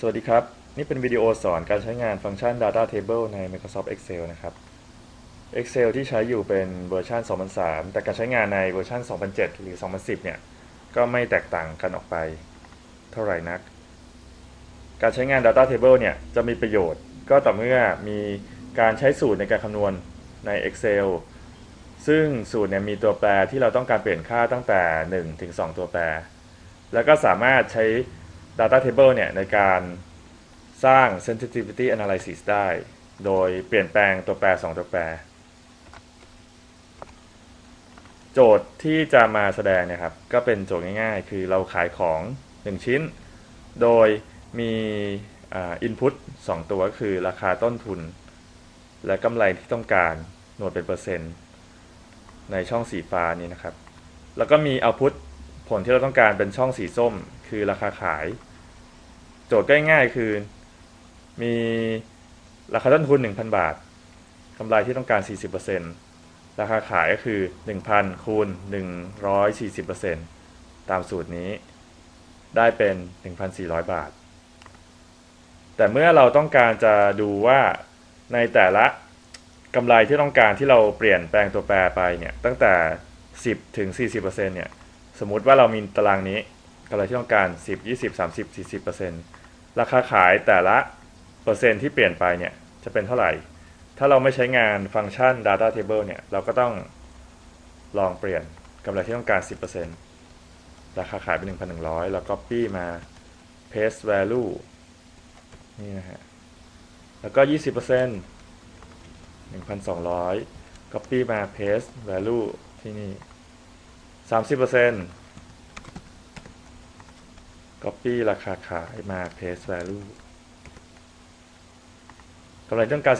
สวัสดีครับ นี่เป็นวิดีโอสอนการใช้งานฟังก์ชัน Data Table ใน Microsoft Excel นะครับ Excel ที่ใช้อยู่เป็นเวอร์ชัน 2003 แต่การใช้งานในเวอร์ชัน 2007 หรือ 2010 เนี่ย ก็ไม่แตกต่างกันออกไปเท่าไหร่นัก การใช้งาน Data Table เนี่ย จะมีประโยชน์ก็ต่อเมื่อมีการใช้สูตรในการคำนวณใน Excel ซึ่งสูตรเนี่ยมีตัวแปรที่เราต้องการเปลี่ยนค่าตั้งแต่ 1 ถึง 2 ตัวแปร แล้วก็สามารถใช้ Data Table เนี่ยในการสร้าง sensitivity analysis ได้ โดยเปลี่ยนแปลงตัวแปร 2 ตัวแปร โจทย์ที่จะมาแสดงเนะครับก็เป็นโจทย์ง่ายๆ คือเราขายของ 1 ชิ้น โดยมีอินพุต2ตัวก็คือราคาต้นทุน และกำไรที่ต้องการหน่วยเป็นเปอร์เซ็นต์ ในช่องสีฟ้านี้นะครับ แล้วก็มีเอาพุตผลที่เราต้องการเป็นช่องสีส้ม คือราคาขาย โจทย์ง่ายๆคือ มีราคาต้นทุน 1,000 บาทกำไรที่ต้องการ 40%ราคาขายก็คือ 1,000 คูณ 140%ตามสูตรนี้ ได้เป็น 1,400 บาท แต่เมื่อเราต้องการจะดูว่าในแต่ละกำไรที่ต้องการที่เราเปลี่ยนแปลงตัวแปรไปเนี่ยตั้งแต่ 10 ถึง 40%เนี่ยสมมุติว่าเรามีตารางนี้ำไรที่ต้องการ 10 20 30 40%ราคาขายแต่ละเปอร์เซ็นต์ที่เปลี่ยนไปเนี่ยจะเป็นเท่าไหร่ ถ้าเราไม่ใช้งานฟังก์ชัน data table เนี่ยเราก็ต้องลองเปลี่ยนกำไรที่ต้องการ 10%ราคาขายเป็น1,100 แล้ว copy มา paste value นี่นะฮะ แล้วก็ 20% 1,200 copy มา paste value ที่นี่ 30% copy ราคาขายมา paste value กำไรต้องการ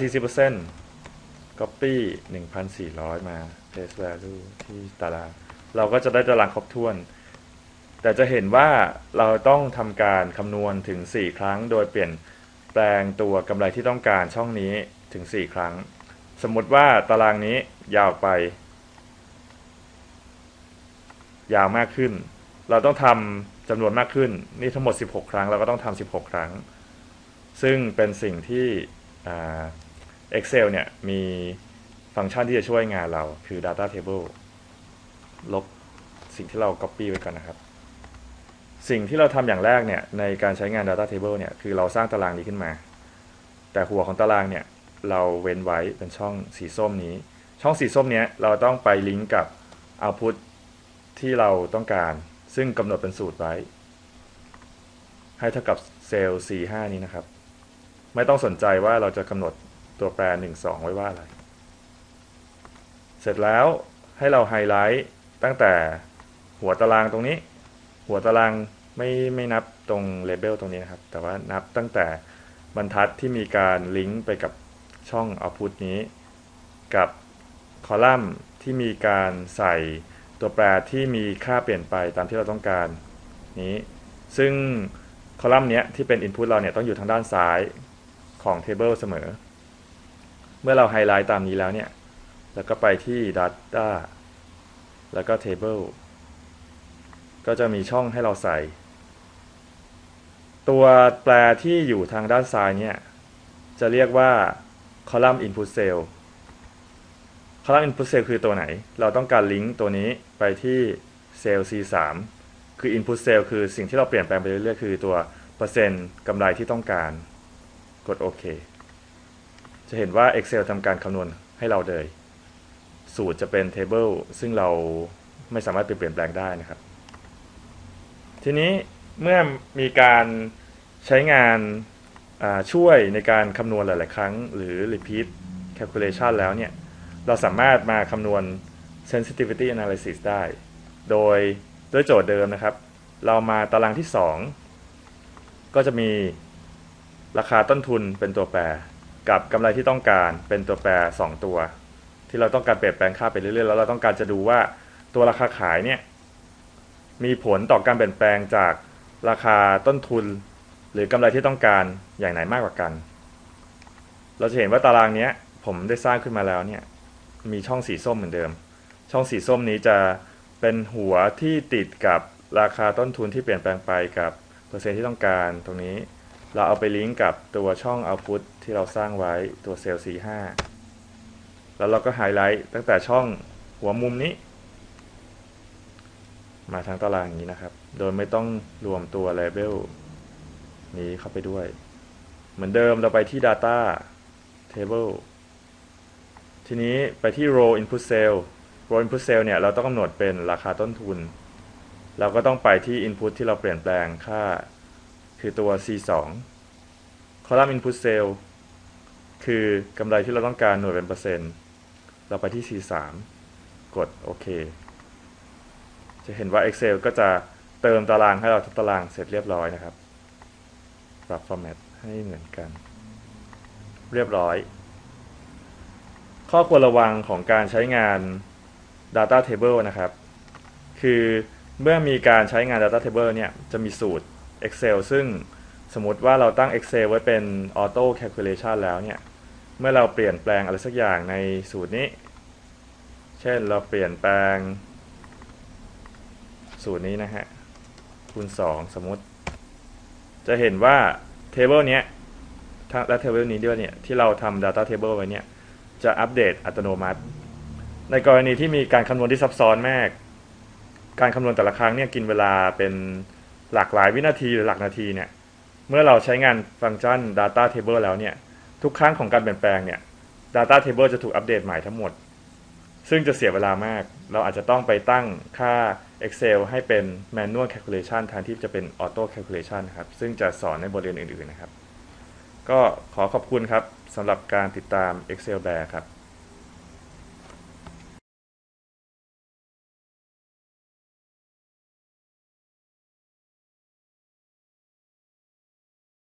40% copy 1,400 มา paste value ที่ตาราง เราก็จะได้ตารางครบถ้วน แต่จะเห็นว่าเราต้องทำการคำนวณถึง 4 ครั้ง โดยเปลี่ยนแปลงตัวกำไรที่ต้องการช่องนี้ถึง 4 ครั้ง สมมติว่าตารางนี้ยาวไป ยาวมากขึ้น เราต้องทำ จำนวนมากขึ้น นี่ทั้งหมด 16 ครั้งเราก็ต้องทำ16 ครั้ง ซึ่งเป็นสิ่งที่ Excel เนี่ยมีฟังก์ชันที่จะช่วยงานเราคือ Data Table ลบสิ่งที่เรา Copy ไว้ก่อนนะครับ สิ่งที่เราทำอย่างแรกเนี่ยในการใช้งาน Data Table เนี่ยคือเราสร้างตารางนี้ขึ้นมา แต่หัวของตารางเนี่ยเราเว้นไว้เป็นช่องสีส้มนี้ ช่องสีส้มเนี้ยเราต้องไปลิงก์กับ Output ที่เราต้องการ ซึ่งกำหนดเป็นสูตรไว้ ให้เท่ากับเซลล์ C5 นี้นะครับ ไม่ต้องสนใจว่าเราจะกำหนดตัวแปร 1 2 ไว้ว่าอะไร เสร็จแล้วให้เราไฮไลท์ตั้งแต่หัวตารางตรงนี้ หัวตารางไม่ไม่นับตรงเลเบลตรงนี้นะครับ แต่ว่านับตั้งแต่บรรทัดที่มีการลิงก์ไปกับช่อง Output นี้ กับคอลัมน์ที่มีการใส่ ตัวแปรที่มีค่าเปลี่ยนไปตามที่เราต้องการนี้ซึ่งคอลัมน์นี้ที่เป็น Input เราเนี่ยต้องอยู่ทางด้านซ้ายของ Table เสมอ เมื่อเราไฮไลท์ตามนี้แล้วเนี่ย แล้วก็ไปที่ Data แล้วก็ Table ก็จะมีช่องให้เราใส่ ตัวแปรที่อยู่ทางด้านซ้ายเนี่ย จะเรียกว่า Column Input Cell Column Input Cell คือตัวไหน เราต้องการลิงก์ตัวนี้ไปที่เซลล์ C3 คือ Input Cell คือสิ่งที่เราเปลี่ยนแปลงไปเรื่อยๆ คือตัวเปอร์เซ็นต์กำไรที่ต้องการ กดโอเค จะเห็นว่า Excel ทำการคำนวณให้เราเลย สูตรจะเป็น Table ซึ่งเราไม่สามารถเปลี่ยนแปลงได้นะครับ ทีนี้เมื่อมีการใช้งานช่วยในการคำนวณหลาย ๆ ครั้ง หรือ repeat calculation แล้วเนี่ย เราสามารถมาคำนวณ sensitivity analysis ได้ โดยด้วยโจทย์เดิมนะครับ เรามาตารางที่ 2 ก็จะมีราคาต้นทุนเป็นตัวแปร กับกำไรที่ต้องการเป็นตัวแปร 2 ตัว ที่เราต้องการเปลี่ยนแปลงค่าไปเรื่อยๆ แล้วเราต้องการจะดูว่าตัวราคาขายเนี่ยมีผลต่อการเปลี่ยนแปลงจากราคาต้นทุน หรือกำไรที่ต้องการอย่างไหนมากกว่ากัน เราจะเห็นว่าตารางนี้ผมได้สร้างขึ้นมาแล้วเนี่ย มีช่องสีส้มเหมือนเดิม ช่องสีส้มนี้จะเป็นหัวที่ติดกับราคาต้นทุนที่เปลี่ยนแปลงไปกับเปอร์เซ็นต์ที่ต้องการตรงนี้ เราเอาไปลิงก์กับตัวช่อง output ที่เราสร้างไว้ตัวเซลล์ C5 แล้วเราก็ไฮไลท์ตั้งแต่ช่องหัวมุมนี้ มาทั้งตารางอย่างนี้นะครับ โดยไม่ต้องรวมตัว label นี้เข้าไปด้วย เหมือนเดิมเราไปที่ data table ทีนี้ไปที่ row input cell row input cell เนี่ยเราต้องกำหนดเป็นราคาต้นทุน เราก็ต้องไปที่ input ที่เราเปลี่ยนแปลงค่า คือตัว C2 column input cell คือกำไรที่เราต้องการหน่วยเป็นเปอร์เซ็นต์ เราไปที่ C3 กดโอเค จะเห็นว่า Excel ก็จะเติมตารางให้เราทุกตารางเสร็จเรียบร้อยนะครับ ปรับ format ให้เหมือนกัน เรียบร้อย ข้อควรระวังของการใช้งาน Data Table นะครับ คือเมื่อมีการใช้งาน Data Table เนี่ย จะมีสูตร Excel ซึ่งสมมติว่าเราตั้ง Excel ไว้เป็น Auto Calculation แล้วเนี่ย เมื่อเราเปลี่ยนแปลงอะไรสักอย่างในสูตรนี้ เช่นเราเปลี่ยนแปลง สูตรนี้นะฮะ คูณ 2 สมมติ จะเห็นว่า Table เนี้ยและ Table นี้ด้วยเนี่ย ที่เราทำ Data Table ไว้เนี่ย จะอัปเดตอัตโนมัติ ในกรณีที่มีการคำนวณที่ซับซ้อนมาก การคำนวณแต่ละครั้งเนี่ยกินเวลาเป็นหลากหลายวินาทีหรือหลักนาทีเนี่ย เมื่อเราใช้งานฟังก์ชัน Data Table แล้วเนี่ย ทุกครั้งของการเปลี่ยนแปลงเนี่ย Data Table จะถูกอัปเดตใหม่ทั้งหมด ซึ่งจะเสียเวลามาก เราอาจจะต้องไปตั้งค่า Excel ให้เป็น Manual Calculation แทนที่จะเป็น Auto Calculation นครับ ซึ่งจะสอนในบทเรียนอื่นๆนะครับ ก็ขอขอบคุณครับสำหรับการติดตาม Excel Bear ครับ